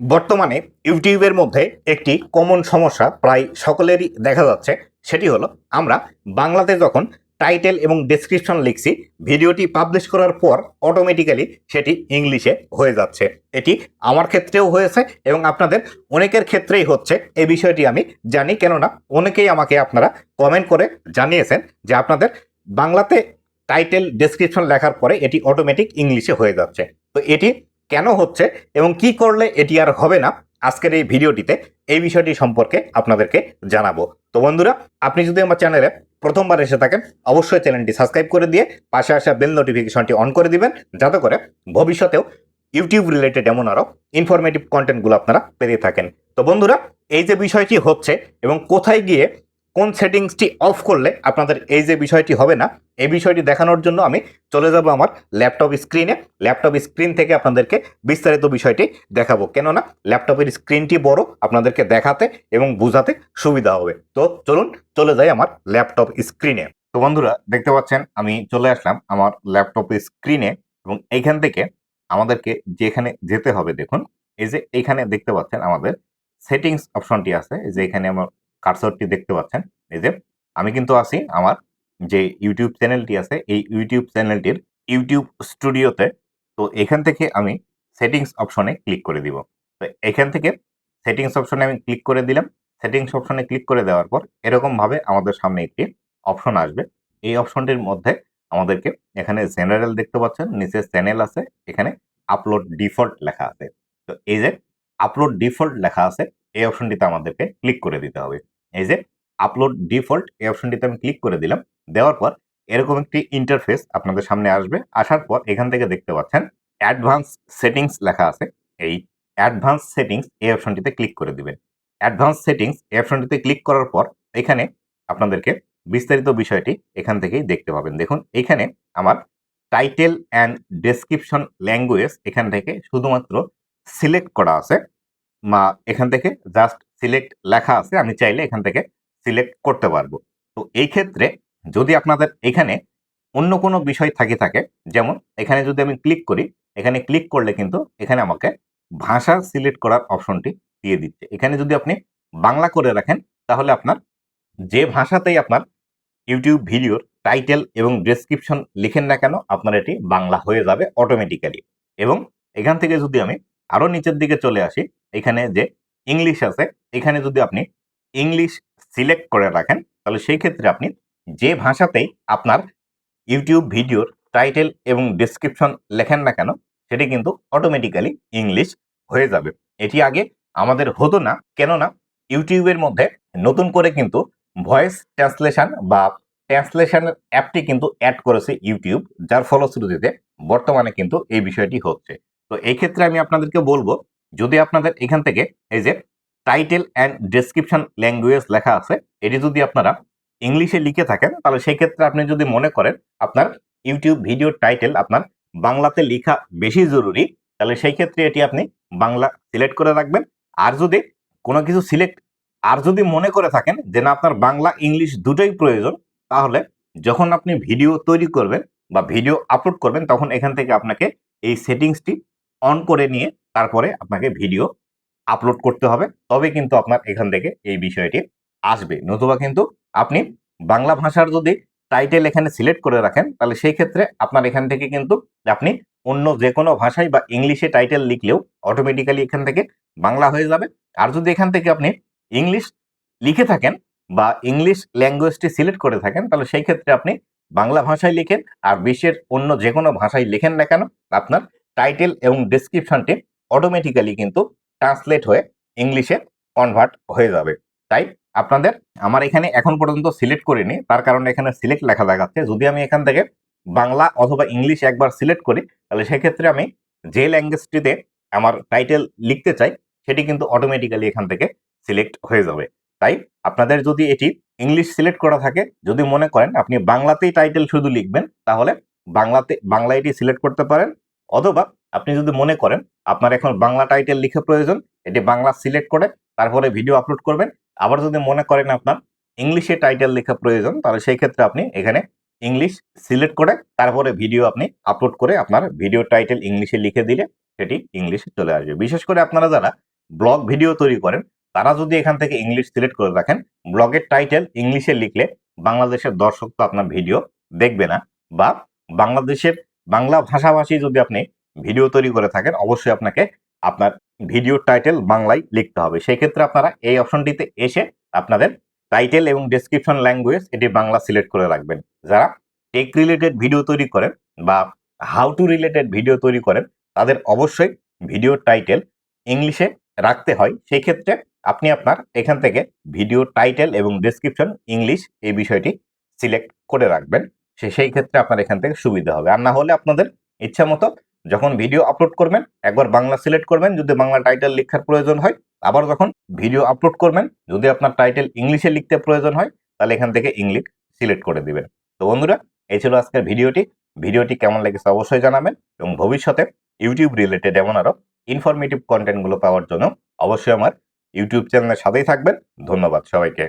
বর্তমানে ইউটিউবের মধ্যে একটি কমন সমস্যা প্রায় সকলেরই দেখা যাচ্ছে, সেটি হলো আমরা বাংলাতে যখন টাইটেল এবং ডেসক্রিপশন লিখছি, ভিডিওটি পাবলিশ করার পর অটোমেটিক্যালি সেটি ইংলিশে হয়ে যাচ্ছে। এটি আমার ক্ষেত্রেও হয়েছে এবং আপনাদের অনেকের ক্ষেত্রেই হচ্ছে। এই বিষয়টি আমি জানি, কেননা অনেকেই আমাকে আপনারা কমেন্ট করে জানিয়েছেন যে আপনাদের বাংলাতে টাইটেল ডেসক্রিপশন লেখার পরে এটি অটোমেটিক ইংলিশে হয়ে যাচ্ছে। তো এটি কেন হচ্ছে এবং কি করলে এটি আর হবে না, আজকের এই ভিডিওটিতে এই বিষয়টি সম্পর্কে আপনাদেরকে জানাব। তো বন্ধুরা, আপনি যদি আমার চ্যানেলে প্রথমবার এসে থাকেন, অবশ্যই চ্যানেলটি সাবস্ক্রাইব করে দিয়ে পাশে আসা বেল নোটিফিকেশনটি অন করে দিবেন, যাতে করে ভবিষ্যতেও ইউটিউব রিলেটেড এমন আরও ইনফরমেটিভ কন্টেন্টগুলো আপনারা পেতে থাকেন। তো বন্ধুরা, এই যে বিষয়টি হচ্ছে এবং কোথায় গিয়ে কোন সেটিংসটি অফ করলে আপনাদের এই যে বিষয়টি হবে না, এই বিষয়টি দেখানোর জন্য আমি চলে যাব আমার ল্যাপটপ স্ক্রিনে ল্যাপটপ স্ক্রিন থেকে আপনাদেরকে বিস্তারিত বিষয়টি দেখাবো। কেননা ল্যাপটপের স্ক্রিনটি বড়, আপনাদেরকে দেখাতে এবং বোঝাতে সুবিধা হবে। তো চলুন, চলে যাই আমার ল্যাপটপ স্ক্রিনে তো বন্ধুরা, দেখতে পাচ্ছেন, আমি চলে আসলাম আমার ল্যাপটপ স্ক্রিনে এবং এইখান থেকে আমাদেরকে যেখানে যেতে হবে, দেখুন, এই যে এইখানে দেখতে পাচ্ছেন আমাদের সেটিংস অপশনটি আছে। যে এখানে আমার কার্সরটি দেখতে পাচ্ছেন। এই যে, আমি কিন্তু আছি আমার যে ইউটিউব চ্যানেলটি আছে, এই ইউটিউব চ্যানেলটির ইউটিউব স্টুডিওতে তো এখান থেকে আমি সেটিংস অপশনে ক্লিক করে দিব। তো এখান থেকে সেটিংস অপশনে আমি ক্লিক করে দিলাম। সেটিংস অপশনে ক্লিক করে দেওয়ার পর এরকমভাবে আমাদের সামনে একটি অপশন আসবে। এই অপশনটির মধ্যে আমাদেরকে এখানে জেনারেল দেখতে পাচ্ছেন, নিচে চ্যানেল আছে, এখানে আপলোড ডিফল্ট লেখা আছে। তো এই যে আপলোড ডিফল্ট লেখা আছে এই অপশনটিতে আমাদেরকে ক্লিক করে দিতে হবে। এই যে আপলোড ডিফল্ট এই অপশনটিতে আমি ক্লিক করে দিলাম। দেওয়ার পর এরকম একটি ইন্টারফেস আপনাদের সামনে আসবে। আসার পর এখান থেকে দেখতে পাচ্ছেন অ্যাডভান্স সেটিংস লেখা আছে। এই অ্যাডভান্স সেটিংস এই অপশনটিতে ক্লিক করে দিবেন। অ্যাডভান্স সেটিংস এই অপশনটিতে ক্লিক করার পর এখানে আপনাদেরকে বিস্তারিত বিষয়টি এখান থেকেই দেখতে পাবেন। দেখুন, এখানে আমার টাইটেল অ্যান্ড ডেসক্রিপশন ল্যাঙ্গুয়েজ এখান থেকে শুধুমাত্র সিলেক্ট করা আছে। এখান থেকে জাস্ট সিলেক্ট লেখা আছে, আমি চাইলে এখান থেকে সিলেক্ট করতে পারব। তো এই ক্ষেত্রে যদি আপনাদের এখানে অন্য কোনো বিষয় থাকে থাকে, যেমন এখানে যদি আমি ক্লিক করি, এখানে ক্লিক করলে কিন্তু এখানে আমাকে ভাষা সিলেক্ট করার অপশনটি দিয়ে দিচ্ছে। এখানে যদি আপনি বাংলা করে রাখেন, তাহলে আপনার যে ভাষাতেই আপনার ইউটিউব ভিডিওর টাইটেল এবং ডেসক্রিপশন লিখেন না কেন, আপনার এটি বাংলা হয়ে যাবে অটোমেটিক্যালি এবং এখান থেকে যদি আমি আরও নিচের দিকে চলে আসি এখানে যে ইংলিশ আছে, এখানে যদি আপনি ইংলিশ সিলেক্ট করে রাখেন, তাহলে সেই ক্ষেত্রে আপনি যে ভাষাতেই আপনার ইউটিউব ভিডিওর টাইটেল এবং ডেসক্রিপশন লেখেন না কেন, সেটি কিন্তু অটোমেটিক্যালি ইংলিশ হয়ে যাবে। এটি আগে আমাদের হতো না, কেননা ইউটিউবের মধ্যে নতুন করে কিন্তু ভয়েস ট্রান্সলেশন বা ট্রান্সলেশনের অ্যাপটি কিন্তু অ্যাড করেছে ইউটিউব যার ফলশ্রুতিতে বর্তমানে কিন্তু এই বিষয়টি হচ্ছে। তো এই ক্ষেত্রে আমি আপনাদেরকে বলব যদি আপনাদের এখান থেকে এই যে টাইটেল অ্যান্ড ডেসক্রিপশন ল্যাঙ্গুয়েজ লেখা আছে, এটি যদি আপনারা ইংলিশে লিখে থাকেন, তাহলে সেই ক্ষেত্রে আপনি যদি মনে করেন আপনার ইউটিউব ভিডিও টাইটেল আপনার বাংলাতে লেখা বেশি জরুরি, তাহলে সেই ক্ষেত্রে এটি আপনি বাংলা সিলেক্ট করে রাখবেন। আর যদি কোনো কিছু সিলেক্ট আর যদি মনে করে থাকেন যে না, আপনার বাংলা ইংলিশ দুটোই প্রয়োজন, তাহলে যখন আপনি ভিডিও তৈরি করবেন বা ভিডিও আপলোড করবেন, তখন এখান থেকে আপনাকে এই সেটিংসটি অন করে নিয়ে তারপরে আপনাকে ভিডিও আপলোড করতে হবে। তবে কিন্তু আপনার এখান থেকে এই বিষয়টি আসবে। নতুবা কিন্তু আপনি বাংলা ভাষার যদি টাইটেল এখানে সিলেক্ট করে রাখেন, তাহলে সেই ক্ষেত্রে আপনার এখান থেকে কিন্তু আপনি অন্য যে কোনো ভাষায় বা ইংলিশে টাইটেল লিখলেও অটোমেটিক্যালি এখান থেকে বাংলা হয়ে যাবে। আর যদি এখান থেকে আপনি ইংলিশ লিখে থাকেন বা ইংলিশ ল্যাঙ্গুয়েজটি সিলেক্ট করে থাকেন, তাহলে সেই ক্ষেত্রে আপনি বাংলা ভাষায় লিখেন। আর বিশ্বের অন্য যে কোনো ভাষায় লিখেন না কেন, আপনার টাইটেল এবং ডেসক্রিপশনটি অটোমেটিক্যালি কিন্তু ট্রান্সলেট হয়ে ইংলিশে কনভার্ট হয়ে যাবে। তাই আপনাদের আমার এখানে এখন পর্যন্ত সিলেক্ট করিনি, তার কারণে এখানে সিলেক্ট লেখা দেখাচ্ছে। যদি আমি এখান থেকে বাংলা অথবা ইংলিশ একবার সিলেক্ট করি, তাহলে সেক্ষেত্রে আমি যে ল্যাঙ্গুয়েজটিতে আমার টাইটেল লিখতে চাই, সেটি কিন্তু অটোমেটিক্যালি এখান থেকে সিলেক্ট হয়ে যাবে। তাই আপনাদের যদি এটি ইংলিশ সিলেক্ট করা থাকে, যদি মনে করেন আপনি বাংলাতেই টাইটেল শুধু লিখবেন, তাহলে বাংলাতে বাংলা এটি সিলেক্ট করতে পারেন, অথবা আপনি যদি মনে করেন আপনার এখন বাংলা টাইটেল লিখে প্রয়োজন, এটি বাংলা সিলেক্ট করে তারপরে ভিডিও আপলোড করবেন। আবার যদি মনে করেন আপনার ইংলিশে টাইটেল লেখা প্রয়োজন, তাহলে সেই ক্ষেত্রে আপনি এখানে ইংলিশ সিলেক্ট করে তারপরে ভিডিও আপনি আপলোড করে আপনার ভিডিও টাইটেল ইংলিশে লিখে দিলে সেটি ইংলিশে চলে আসবে। বিশেষ করে আপনারা যারা ব্লগ ভিডিও তৈরি করেন, তারা যদি এখান থেকে ইংলিশ সিলেক্ট করে রাখেন ব্লগের টাইটেল ইংলিশে লিখলে বাংলাদেশের দর্শক তো আপনার ভিডিও দেখবে না বা বাংলাদেশের বাংলা ভাষাভাষী যদি আপনি ভিডিও তৈরি করে থাকেন, অবশ্যই আপনাকে আপনার ভিডিও টাইটেল বাংলায় লিখতে হবে। সেই ক্ষেত্রে আপনারা এই অপশনটিতে এসে আপনাদের টাইটেল এবং ডেসক্রিপশন ল্যাঙ্গুয়েজ এটি বাংলা সিলেক্ট করে রাখবেন। যারা টেক রিলেটেড ভিডিও তৈরি করেন বা হাউ টু রিলেটেড ভিডিও তৈরি করেন, তাদের অবশ্যই ভিডিও টাইটেল ইংলিশে রাখতে হয়। সেই ক্ষেত্রে আপনি আপনার এখান থেকে ভিডিও টাইটেল এবং ডেসক্রিপশন ইংলিশ এই বিষয়টি সিলেক্ট করে রাখবেন। সে, সেই ক্ষেত্রে আপনার এখান থেকে সুবিধা হবে। আর না হলে আপনাদের ইচ্ছা মতো যখন ভিডিও আপলোড করবেন, একবার বাংলা সিলেক্ট করবেন, যদি বাংলা টাইটেল লেখার প্রয়োজন হয়, আবার যখন ভিডিও আপলোড করবেন, যদি আপনার টাইটেল ইংলিশে লিখতে প্রয়োজন হয়, তাহলে এখান থেকে ইংলিশ সিলেক্ট করে দিবেন। তো বন্ধুরা, এই ছিল আজকের ভিডিওটি ভিডিওটি কেমন লেগেছে অবশ্যই জানাবেন এবং ভবিষ্যতে ইউটিউব রিলেটেড এমন আরও ইনফরমেটিভ কন্টেন্টগুলো পাওয়ার জন্য অবশ্যই আমার ইউটিউব চ্যানেলের সাথেই থাকবেন। ধন্যবাদ সবাইকে।